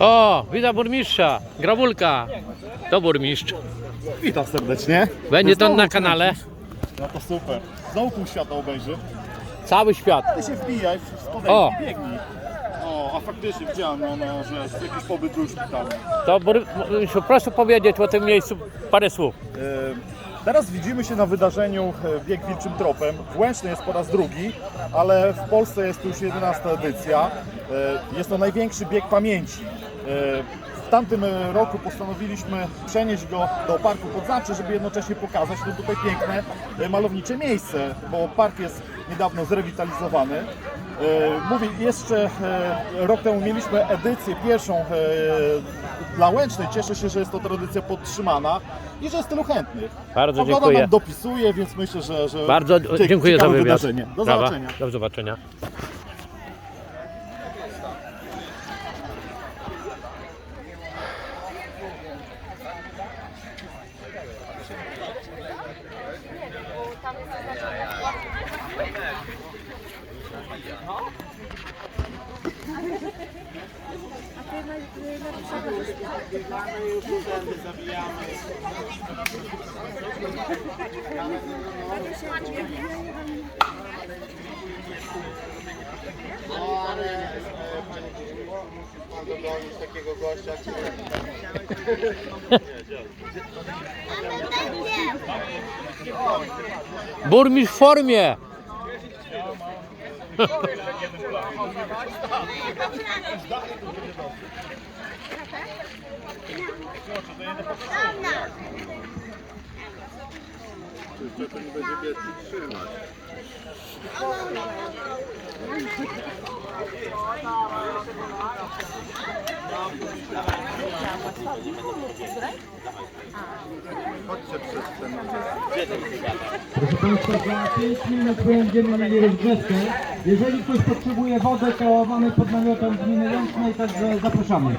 O, witam burmistrza, Grabulka. To burmistrz. Witam serdecznie. Będzie to na kanale. No to super. Znowu pół świata obejrzy. Cały świat. Ty się wbijaj, w O. biegnij. O, a faktycznie widziałem, no, no, że jest jakiś pobyt dusz tam. To burmistrzu, proszę powiedzieć o tym miejscu parę słów. Teraz widzimy się na wydarzeniu e, Bieg Wilczym Tropem. W jest po raz drugi, ale w Polsce jest już 11 edycja. E, Jest to największy bieg pamięci. E, W tamtym roku postanowiliśmy przenieść go do Parku Podzaczy, żeby jednocześnie pokazać to tutaj piękne, malownicze miejsce, bo park jest niedawno zrewitalizowany. E, Mówię, jeszcze e, rok temu mieliśmy edycję pierwszą e, dla Łęcznej. Cieszę się, że jest to tradycja podtrzymana i że jest tylu chętnych. Bardzo Pogoda dziękuję. nam dopisuje, więc myślę, że, że Bardzo cie- dziękuję za ciekawe wywiad. wydarzenie. Do Brawa. zobaczenia. Do zobaczenia. Burmistrz w formie. Jeszcze to nie będzie biec trzymać. Za 5 minut będziemy mieli rozgrzewkę. Jeżeli ktoś potrzebuje wodę, to mamy pod namiotem gminy Łącznej, także zapraszamy.